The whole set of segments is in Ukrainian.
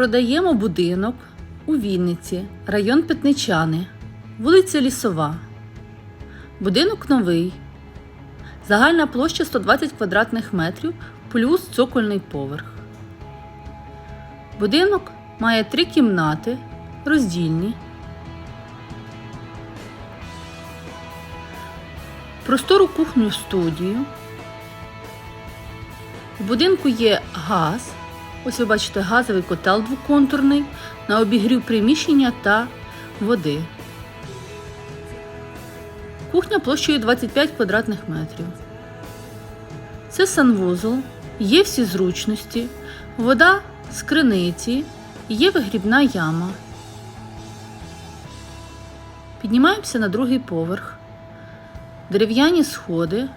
Продаємо будинок у Вінниці, район Петничани, вулиця Лісова. Будинок новий. Загальна площа 120 квадратних метрів плюс цокольний поверх. Будинок має три кімнати, роздільні. Простору кухню студію. В будинку є газ. Ось ви бачите газовий котел двоконтурний на обігрів приміщення та води. Кухня площею 25 квадратних метрів. Це санвузол, є всі зручності, вода з криниці, є вигрібна яма. Піднімаємося на другий поверх. Дерев'яні сходи.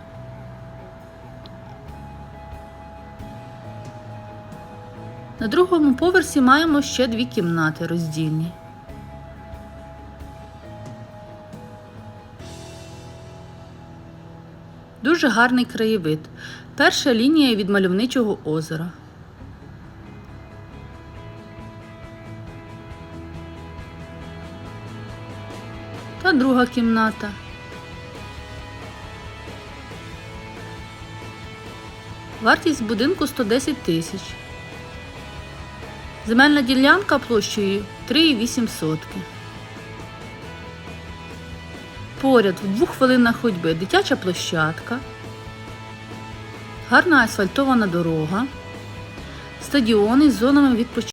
На другому поверсі маємо ще дві кімнати роздільні. Дуже гарний краєвид. Перша лінія від мальовничого озера. Та друга кімната. Вартість будинку 110 тисяч. Земельна ділянка площею 3,8 сотки. Поряд в двох хвилинах ходьби дитяча площадка, гарна асфальтована дорога, стадіони з зонами відпочинку.